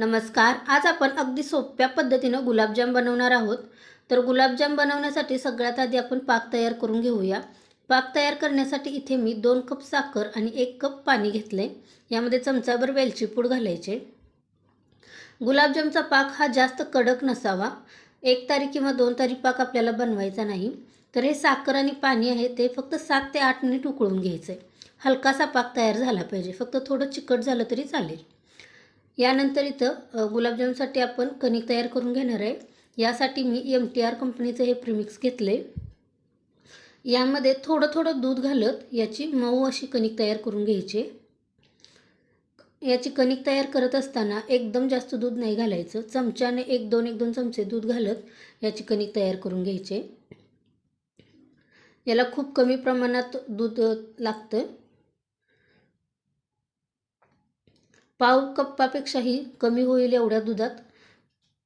नमस्कार. आज आपण अगदी सोप्या पद्धतीनं गुलाबजाम बनवणार आहोत. तर गुलाबजाम बनवण्यासाठी सगळ्यात आधी आपण पाक तयार करून घेऊया. पाक तयार करण्यासाठी इथे मी दोन कप साखर आणि एक कप पाणी घेतले यामध्ये चमचाभर वेलची पूड घालायचे. गुलाबजामचा पाक हा जास्त कडक नसावा. एक तारी किंवा दोन तारी पाक आपल्याला बनवायचा नाही. तर हे साखर आणि पाणी आहे ते फक्त सात ते आठ मिनिट उकळून घ्यायचं आहे हलकासा पाक तयार झाला पाहिजे. फक्त थोडं चिकट झालं तरी चालेल. यानंतर इथं गुलाबजामसाठी आपण कणिक तयार करून घेणार आहे. यासाठी मी एम टी आर कंपनीचं हे प्रिमिक्स घेतले यामध्ये थोडं थोडं दूध घालत याची मऊ अशी कणिक तयार करून घ्यायची. याची कणिक तयार करत असताना एकदम जास्त दूध नाही घालायचं. चमच्याने एक दोन एक दोन चमचे दूध घालत याची कणिक तयार करून घ्यायचे. याला खूप कमी प्रमाणात दूध लागतं. पाव कप्पापेक्षाही कमी होईल एवढ्या दुधात.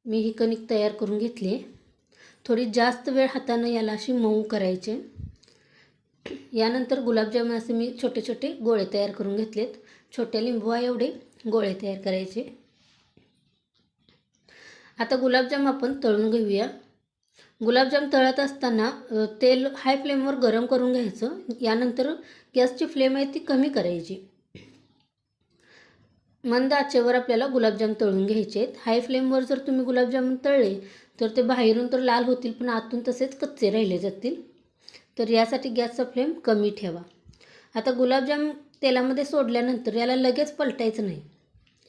मी ही कणिक तयार करून घेतली आहे. थोडी जास्त वेळ हातानं याला अशी मऊ करायचे. यानंतर गुलाबजाम असे मी छोटे छोटे गोळे तयार करून घेतलेत. छोट्या लिंबूआ एवढे गोळे तयार करायचे. आता गुलाबजाम आपण तळून घेऊया. गुलाबजाम तळत असताना तेल हाय फ्लेमवर गरम करून घ्यायचं. यानंतर गॅसची फ्लेम आहे ती कमी करायची. मंद आचेवर आपल्याला गुलाबजाम तळून घ्यायचे आहेत हाय फ्लेमवर जर तुम्ही गुलाबजामुन तळले तर ते बाहेरून तर लाल होतील पण आतून तसेच कच्चे राहिले जातील. तर यासाठी गॅसचा फ्लेम कमी ठेवा. आता गुलाबजाम तेलामध्ये सोडल्यानंतर याला लगेच पलटायचं नाही.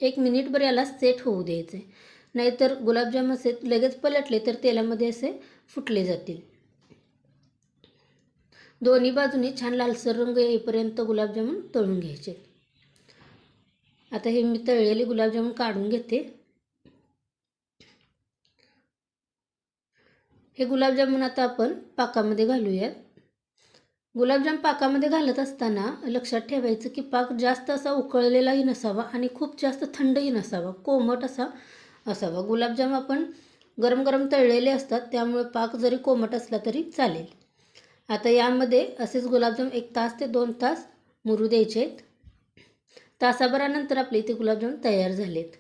एक मिनिटभर याला सेट होऊ द्यायचं. आहे नाहीतर गुलाबजाम असे लगेच पलटले तर तेलामध्ये असे फुटले जातील. दोन्ही बाजूनी छान लालसर रंग येईपर्यंत गुलाबजामुन तळून घ्यायचे. आहेत. आता हे मी तळलेले गुलाबजामुन काढून घेते. हे गुलाबजामुन आता आपण पाकामध्ये घालूयात. गुलाबजाम पाकामध्ये घालत असताना लक्षात ठेवायचं की पाक जास्त असा उकळलेलाही नसावा आणि खूप जास्त थंडही नसावा कोमट असा असावा. गुलाबजाम आपण गरम गरम तळलेले असतात त्यामुळे पाक जरी कोमट असला तरी चालेल. आता यामध्ये असेच गुलाबजाम एक तास ते दोन तास मुरू द्यायचे आहेत तासाभरानंतर आपले इथे गुलाबजाम तयार झालेत.